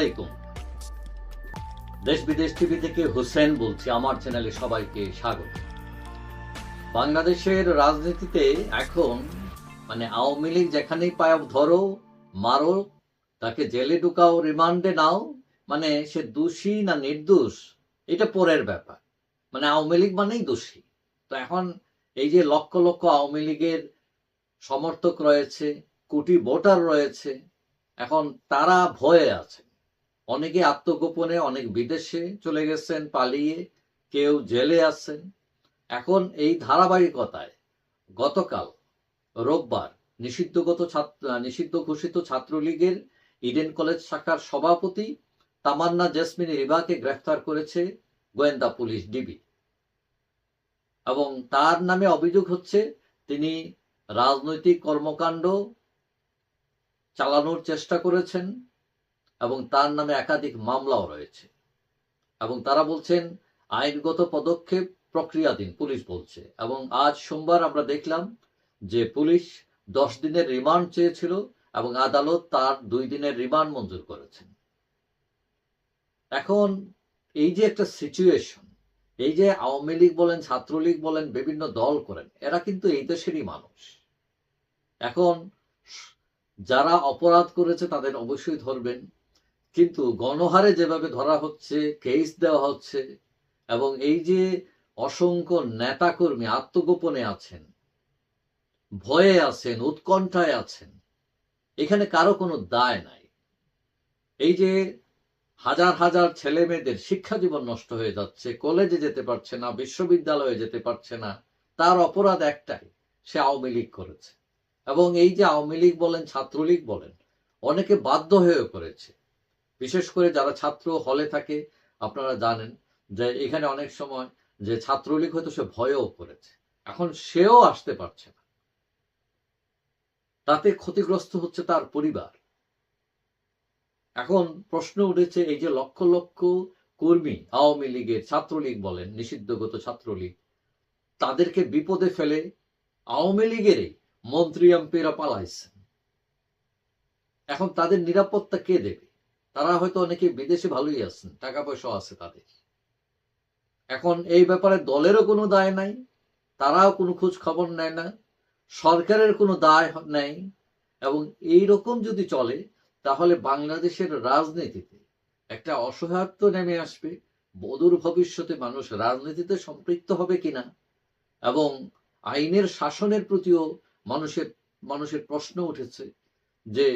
আলাইকুম। দেশ বিদেশ টিভি থেকে হোসেন বলছি, আমার চ্যানেলে সবাইকে স্বাগত। বাংলাদেশের রাজনীতিতে এখন মানে আওয়ামী লীগ যেখানেই পায় ধরো, মারো, তাকে জেলে ঢুকাও, রিমান্ডে নাও মানে সে দোষী না নির্দোষ, এটা পরের ব্যাপার। মানে আওয়ামী লীগ মানেই দোষী। তো এখন এই যে লক্ষ লক্ষ আওয়ামী লীগের সমর্থক রয়েছে, কোটি ভোটার রয়েছে, এখন তারা ভয়ে আছে। অনেকে আত্মগোপনে, অনেক বিদেশে চলে গেছেন, পালিয়ে কেউ জেলে আছেন। এখন এই ধারাবাহিকতায় গতকাল, রোববার, নিষিদ্ধগত ছাত্র, নিষিদ্ধ ঘোষিত ছাত্রলীগের ইডেন কলেজ শাখার সভাপতি তামান্না জেসমিন রিবাকে গ্রেফতার করেছে গোয়েন্দা পুলিশ ডিবি। এবং তার নামে অভিযোগ হচ্ছে, তিনি রাজনৈতিক কর্মকাণ্ড চালানোর চেষ্টা করেছেন। এবং তার নামে একাধিক মামলাও রয়েছে। এবং তারা বলছেন, আইনগত পদক্ষেপ প্রক্রিয়াধীন, পুলিশ বলছে। এবং আজ সোমবার আমরা দেখলাম যে পুলিশ দশ দিনের রিমান্ড চেয়েছিল এবং আদালত তার দুই দিনের রিমান্ড মঞ্জুর করেছেন। এখন এই যে একটা সিচুয়েশন এই যে আওয়ামী লীগ বলেন, ছাত্রলীগ বলেন, বিভিন্ন দল করেন, এরা কিন্তু এই দেশেরই মানুষ। এখন যারা অপরাধ করেছে তাদের অবশ্যই ধরবেন। কিন্তু গণহারে যেভাবে ধরা হচ্ছে কেস দেওয়া হচ্ছে, এবং এই যে অসংখ্য নেতাকর্মী আত্মগোপনে আছেন, ভয়ে আছেন, উৎকণ্ঠায় আছেন, এখানে কারও কোনো দায় নাই। এই যে হাজার হাজার ছেলে মেয়েদের শিক্ষা জীবন নষ্ট হয়ে যাচ্ছে কলেজে যেতে পারছে না, বিশ্ববিদ্যালয়ে যেতে পারছে না, তার অপরাধ একটাই, সে আওয়ামী লীগ করেছে। এবং এই যে আওয়ামী লীগ বলেন, ছাত্রলীগ বলেন, অনেকে বাধ্য হয়ে করেছে। বিশেষ করে যারা ছাত্র হলে থাকে, আপনারা জানেন যে এখানে অনেক সময় যে ছাত্রলীগ হয়তো সে ভয়ও করেছে। এখন সেও আসতে পারছে না। তাতে ক্ষতিগ্রস্ত হচ্ছে তার পরিবার। এখন প্রশ্ন উঠেছে, এই যে লক্ষ লক্ষ কর্মী আওয়ামী লীগের ছাত্রলীগ বলেন, নিষিদ্ধগত ছাত্রলীগ, তাদেরকে বিপদে ফেলে আওয়ামী লীগেরই মন্ত্রী এমপিরা পালাইছেন। এখন তাদের নিরাপত্তা কে দেবে? তারা হয়তো অনেকে বিদেশে ভালোই আছেন টাকা পয়সা আছে তাদের। এখন এই ব্যাপারে দলেরও কোনো দায় নাই, তারাও কোনো খোঁজ খবর নেয় না, সরকারের কোনো দায় নেই, এবং এই রকম যদি চলে, তাহলে বাংলাদেশের রাজনীতিতে একটা অসহায়ত্ব নেমে আসবে বদূর ভবিষ্যতে মানুষ রাজনীতিতে সম্পৃক্ত হবে কিনা, এবং আইনের শাসনের প্রতিও মানুষের মানুষের প্রশ্ন উঠেছে যে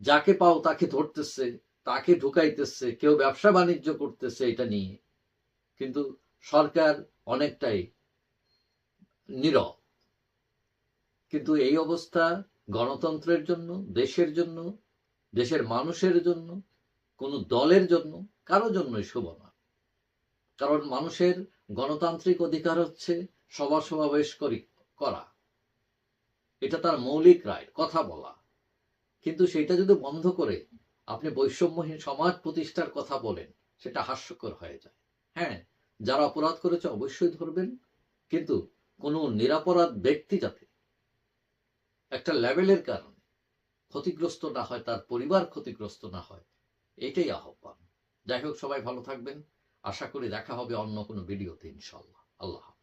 যাকে পাও তাকে ধরতেছে, তাকে ঢুকাইতেছে, কেউ ব্যবসা বাণিজ্য করতেছে এটা নিয়ে। কিন্তু সরকার অনেকটাই নীরব। কিন্তু এই অবস্থা গণতন্ত্রের জন্য, দেশের জন্য, দেশের মানুষের জন্য, কোনো দলের জন্য, কারও জন্যই শুভ না। কারণ মানুষের গণতান্ত্রিক অধিকার হচ্ছে সভা সমাবেশ করা। এটা তার মৌলিক রায়, কথা বলা। কিন্তু সেটা যদি বন্ধ করে আপনি বৈষম্যহীন সমাজ প্রতিষ্ঠার কথা বলেন, সেটা হাস্যকর হয়ে যায়। হ্যাঁ যারা অপরাধ করেছে অবশ্যই ধরবেন, কিন্তু কোনো নিরাপরাধ ব্যক্তি যাতে একটা লেভেলের কারণে ক্ষতিগ্রস্ত না হয়, তার পরিবার ক্ষতিগ্রস্ত না হয়, এটাই আহ্বান। যাই হোক, সবাই ভালো থাকবেন। আশা করি দেখা হবে অন্য কোনো ভিডিওতে ইনশাল্লাহ আল্লাহ।